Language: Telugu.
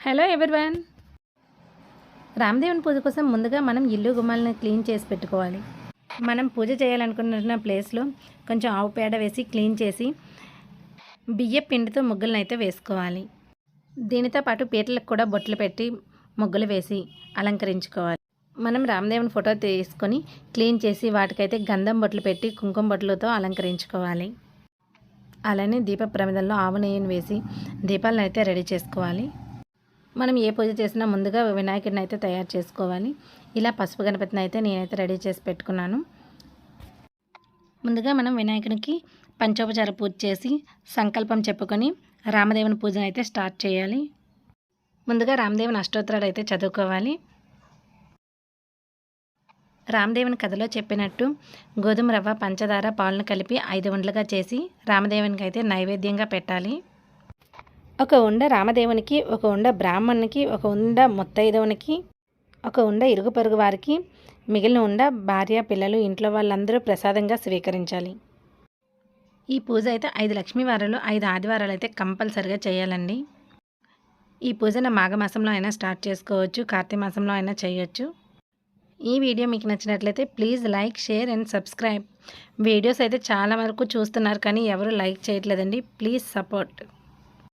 హలో ఎవరివన్ రామదేవుని పూజ కోసం ముందుగా మనం ఇల్లు గుమ్మాలను క్లీన్ చేసి పెట్టుకోవాలి. మనం పూజ చేయాలనుకుంటున్న ప్లేస్లో కొంచెం ఆవు పేడ వేసి క్లీన్ చేసి బియ్య పిండితో ముగ్గులను అయితే వేసుకోవాలి. దీనితో పాటు పీటలకు కూడా బొట్లు పెట్టి ముగ్గులు వేసి అలంకరించుకోవాలి. మనం రామదేవుని ఫోటో తీసుకొని క్లీన్ చేసి వాటికైతే గంధం బొట్లు పెట్టి కుంకుమ బొట్లతో అలంకరించుకోవాలి. అలానే దీప ప్రమిదల్లో ఆవు నెయ్యిని వేసి దీపాలను అయితే రెడీ చేసుకోవాలి. మనం ఏ పూజ చేసినా ముందుగా వినాయకుడిని అయితే తయారు చేసుకోవాలి. ఇలా పసుపు గణపతిని అయితే నేనైతే రెడీ చేసి పెట్టుకున్నాను. ముందుగా మనం వినాయకునికి పంచోపచార పూజ చేసి సంకల్పం చెప్పుకొని రామదేవుని పూజను అయితే స్టార్ట్ చేయాలి. ముందుగా రామదేవుని అష్టోత్తరాలు అయితే చదువుకోవాలి. రామదేవుని కథలో చెప్పినట్టు గోధుమ రవ్వ పంచదార పాలను కలిపి ఐదు ఉండలుగా చేసి రామదేవునికి అయితే నైవేద్యంగా పెట్టాలి. ఒక ఉండ రామదేవునికి ఒక ఉండ బ్రాహ్మణునికి ఒక ఉండ ముత్తైదవునికి ఒక ఉండ ఇరుగు పొరుగు వారికి మిగిలిన ఉండ భార్య పిల్లలు ఇంట్లో వాళ్ళందరూ ప్రసాదంగా స్వీకరించాలి. ఈ పూజ అయితే ఐదు లక్ష్మీవారాలు ఐదు ఆదివారాలు అయితే కంపల్సరిగా చేయాలండి. ఈ పూజను మాఘమాసంలో అయినా స్టార్ట్ చేసుకోవచ్చు కార్తీక మాసంలో అయినా చేయొచ్చు. ఈ వీడియో మీకు నచ్చినట్లయితే please like share and subscribe. Videos అయితే చాలా వరకు చూస్తున్నారు కానీ ఎవరు లైక్ చేయట్లేదండి. Please support.